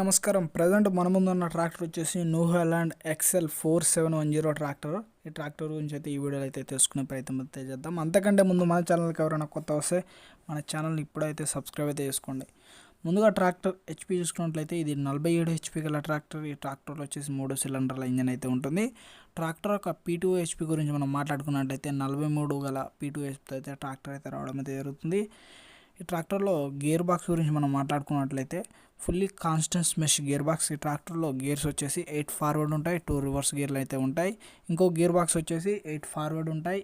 నమస్కారం. ప్రజెంట్ మన ముందు ఉన్న ట్రాక్టర్ వచ్చేసి New Holland Excel four seven one zero tractor ఈ ట్రాక్టర్ గురించి అయితే ఈ వీడియోలో అయితే తెలుసుకునే ప్రయత్నం అయితే చేద్దాం. అంతకంటే ముందు మన ఛానల్కి ఎవరైనా కొత్త వస్తే మన ఛానల్ని ఇప్పుడైతే సబ్స్క్రైబ్ అయితే చేసుకోండి. ముందుగా ట్రాక్టర్ హెచ్పి చూసుకున్నట్లయితే ఇది నలభై ఏడు హెచ్పి గల ట్రాక్టర్ ఈ ట్రాక్టర్లో వచ్చేసి మూడు సిలిండర్ల ఇంజన్ అయితే ఉంటుంది. ట్రాక్టర్ యొక్క పీటూ హెచ్పి గురించి మనం మాట్లాడుకున్నట్లయితే నలభై మూడు గల పీటూ హెచ్పితో అయితే ట్రాక్టర్ అయితే రావడం అయితే జరుగుతుంది. ఈ ట్రాక్టర్లో గేర్ బాక్స్ గురించి మనం మాట్లాడుకున్నట్లయితే fully constant mesh gear box ఈ ట్రాక్టర్లో గేర్స్ వచ్చేసి ఎయిట్ ఫార్వర్డ్ ఉంటాయి టూ రివర్స్ గేర్లు అయితే ఉంటాయి. ఇంకో గేర్ బాక్స్ వచ్చేసి ఎయిట్ ఫార్వర్డ్ ఉంటాయి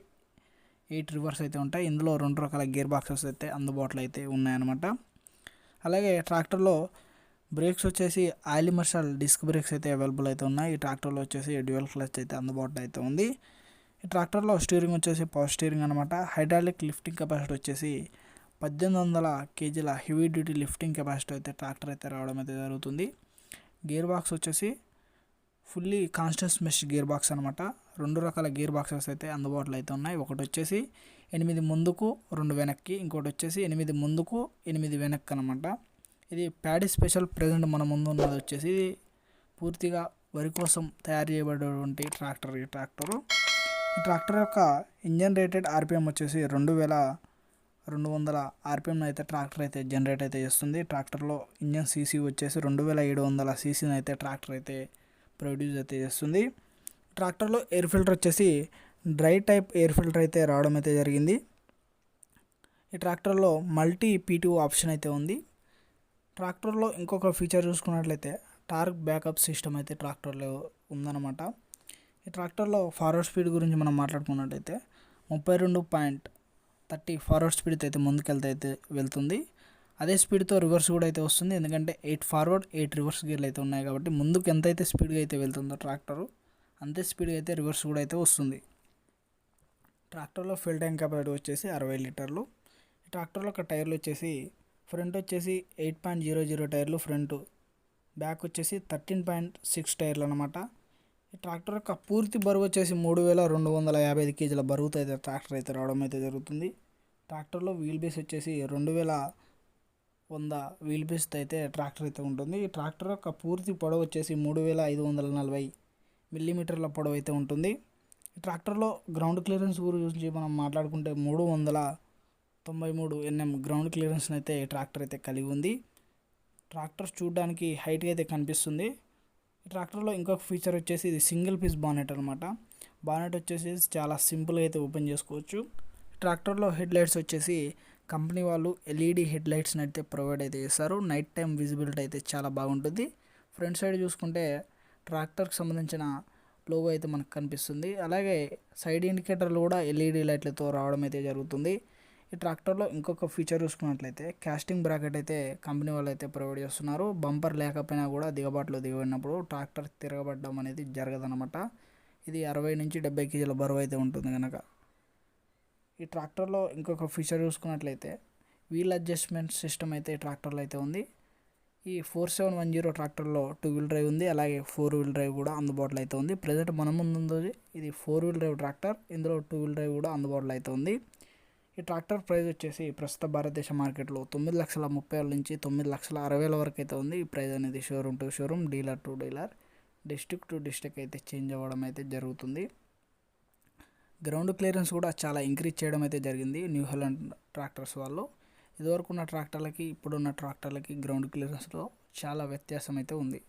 ఎయిట్ రివర్స్ అయితే ఉంటాయి. ఇందులో రెండు రకాల గేర్ బాక్సెస్ అయితే అందుబాటులో అయితే ఉన్నాయన్నమాట. అలాగే ట్రాక్టర్లో బ్రేక్స్ వచ్చేసి ఆయిల్ మర్షల్ డిస్క్ బ్రేక్స్ అయితే అవైలబుల్ అయితే ఉన్నాయి. ఈ ట్రాక్టర్లో వచ్చేసి డ్యూయల్ క్లచ్ అయితే అందుబాటులో అయితే ఉంది. ఈ ట్రాక్టర్లో స్టీరింగ్ వచ్చేసి పవర్ స్టీరింగ్ అనమాట హైడ్రాలిక్ లిఫ్టింగ్ కెపాసిటీ వచ్చేసి పద్దెనిమిది వందల కేజీల హెవీ డ్యూటీ లిఫ్టింగ్ కెపాసిటీ అయితే ట్రాక్టర్ అయితే రావడం అయితే జరుగుతుంది. గేర్ బాక్స్ వచ్చేసి fully constant mesh gear box అనమాట రెండు రకాల గేర్ బాక్సెస్ అయితే అందుబాటులో అయితే ఉన్నాయి. ఒకటి వచ్చేసి ఎనిమిది ముందుకు రెండు వెనక్కి ఇంకోటి వచ్చేసి ఎనిమిది ముందుకు ఎనిమిది వెనక్కి అనమాట ఇది ప్యాడీ స్పెషల్ ప్రజెంట్ మన ముందు ఉన్నది వచ్చేసి ఇది పూర్తిగా వరి కోసం తయారు చేయబడేటువంటి ట్రాక్టర్ ఈ ట్రాక్టరు. ఈ ట్రాక్టర్ యొక్క ఇంజన్ రేటెడ్ ఆర్పిఎం వచ్చేసి రెండు వేల రెండు వందల ఆర్పిఎం అయితే ట్రాక్టర్ అయితే జనరేట్ అయితే చేస్తుంది. ట్రాక్టర్లో ఇంజన్ సీసీ వచ్చేసి రెండు వేల ఏడు వందల సీసీని అయితే ట్రాక్టర్ అయితే ప్రొడ్యూస్ అయితే చేస్తుంది. ట్రాక్టర్లో ఎయిర్ ఫిల్టర్ వచ్చేసి డ్రై టైప్ ఎయిర్ ఫిల్టర్ అయితే రావడం అయితే జరిగింది. ఈ ట్రాక్టర్లో మల్టీ పీటూ ఆప్షన్ అయితే ఉంది. ట్రాక్టర్లో ఇంకొక ఫీచర్ చూసుకున్నట్లయితే టార్క్ బ్యాకప్ సిస్టమ్ అయితే ట్రాక్టర్లో ఉందన్నమాట. ఈ ట్రాక్టర్లో ఫార్వర్డ్ స్పీడ్ గురించి మనం మాట్లాడుకున్నట్లయితే ముప్పై రెండు పాయింట్ థర్టీ ఫార్వర్డ్ స్పీడ్తో అయితే ముందుకెళ్తే అయితే వెళ్తుంది. అదే స్పీడ్తో రివర్స్ కూడా అయితే వస్తుంది. ఎందుకంటే ఎయిట్ ఫార్వర్డ్ ఎయిట్ రివర్స్ గేర్లు అయితే ఉన్నాయి కాబట్టి ముందుకు ఎంత అయితే స్పీడ్గా అయితే వెళ్తుందో ట్రాక్టరు అంతే స్పీడ్గా అయితే రివర్స్ కూడా అయితే వస్తుంది. ట్రాక్టర్లో ఫిల్ ట్యాంక్ కెపాసిటీ వచ్చేసి అరవై లీటర్లు. ఈ ట్రాక్టర్లో ఒక టైర్లు వచ్చేసి ఫ్రంట్ వచ్చేసి ఎయిట్ పాయింట్ జీరో జీరో టైర్లు ఫ్రంట్. బ్యాక్ వచ్చేసి థర్టీన్ పాయింట్ సిక్స్ టైర్లు అనమాట ఈ ట్రాక్టర్ యొక్క పూర్తి బరువు వచ్చేసి మూడు వేల రెండు వందల యాభై ఐదు కేజీల బరువుతో అయితే ట్రాక్టర్ అయితే రావడం అయితే జరుగుతుంది. ట్రాక్టర్లో వీల్ బేస్ వచ్చేసి రెండు వేల వంద వీల్ బేస్తో అయితే ట్రాక్టర్ అయితే ఉంటుంది. ఈ ట్రాక్టర్ యొక్క పూర్తి పొడవు వచ్చేసి మూడు వేల ఐదు వందల నలభై మిల్లీమీటర్ల పొడవు అయితే ఉంటుంది. ఈ ట్రాక్టర్లో గ్రౌండ్ క్లియరెన్స్ గురించి మనం మాట్లాడుకుంటే మూడు వందల తొంభై మూడు ఎన్ఎం గ్రౌండ్ క్లియరెన్స్ని అయితే ట్రాక్టర్ అయితే కలిగి ఉంది. ట్రాక్టర్ చూడడానికి హైట్గా అయితే కనిపిస్తుంది. ఈ ట్రాక్టర్లో ఇంకొక ఫీచర్ వచ్చేసి ఇది సింగిల్ పీస్ బానెట్ అనమాట బానెట్ వచ్చేసి చాలా సింపుల్గా అయితే ఓపెన్ చేసుకోవచ్చు. ట్రాక్టర్లో హెడ్ లైట్స్ వచ్చేసి కంపెనీ వాళ్ళు ఎల్ఈడి హెడ్ లైట్స్ని అయితే ప్రొవైడ్ అయితే చేస్తారు. నైట్ టైం విజిబిలిటీ అయితే చాలా బాగుంటుంది. ఫ్రంట్ సైడ్ చూసుకుంటే ట్రాక్టర్కి సంబంధించిన లోగో అయితే మనకు కనిపిస్తుంది. అలాగే సైడ్ ఇండికేటర్లు కూడా ఎల్ఈడి లైట్లతో రావడం అయితే జరుగుతుంది. ఈ ట్రాక్టర్లో ఇంకొక ఫీచర్ చూసుకున్నట్లయితే క్యాస్టింగ్ బ్రాకెట్ అయితే కంపెనీ వాళ్ళు అయితే ప్రొవైడ్ చేస్తున్నారు. బంపర్ లేకపోయినా కూడా దిగబాట్లు దిగబడినప్పుడు ట్రాక్టర్ తిరగబడడం అనేది జరగదనమాట ఇది అరవై నుంచి డెబ్బై కేజీల బరువు అయితే ఉంటుంది కనుక ఈ ట్రాక్టర్లో ఇంకొక ఫీచర్ చూసుకున్నట్లయితే వీల్ అడ్జస్ట్మెంట్ సిస్టమ్ అయితే ఈ ట్రాక్టర్లో అయితే ఉంది. ఈ ఫోర్ సెవెన్ వన్ జీరో ట్రాక్టర్లో టూ వీల్ డ్రైవ్ ఉంది. అలాగే ఫోర్ వీల్ డ్రైవ్ కూడా అందుబాటులో అయితే ఉంది. ప్రజెంట్ మన ముందు ఇది ఫోర్ వీల్ డ్రైవ్ ట్రాక్టర్ ఇందులో టూ వీల్ డ్రైవ్ కూడా అందుబాటులో అయితే ఉంది. ఈ ట్రాక్టర్ ప్రైస్ వచ్చేసి ప్రస్తుత భారతదేశ మార్కెట్లో తొమ్మిది లక్షల ముప్పై వేల నుంచి తొమ్మిది లక్షల అరవై వేల వరకు అయితే ఉంది. ఈ ప్రైస్ అనేది showroom to showroom dealer to dealer district to district అయితే చేంజ్ అవ్వడం అయితే జరుగుతుంది. గ్రౌండ్ క్లియరెన్స్ కూడా చాలా ఇంక్రీజ్ చేయడం అయితే జరిగింది న్యూ హెలాండ్ ట్రాక్టర్స్ వాళ్ళు. ఇదివరకు ఉన్న ట్రాక్టర్లకి ఇప్పుడున్న ట్రాక్టర్లకి గ్రౌండ్ క్లియరెన్స్లో చాలా వ్యత్యాసం అయితే ఉంది.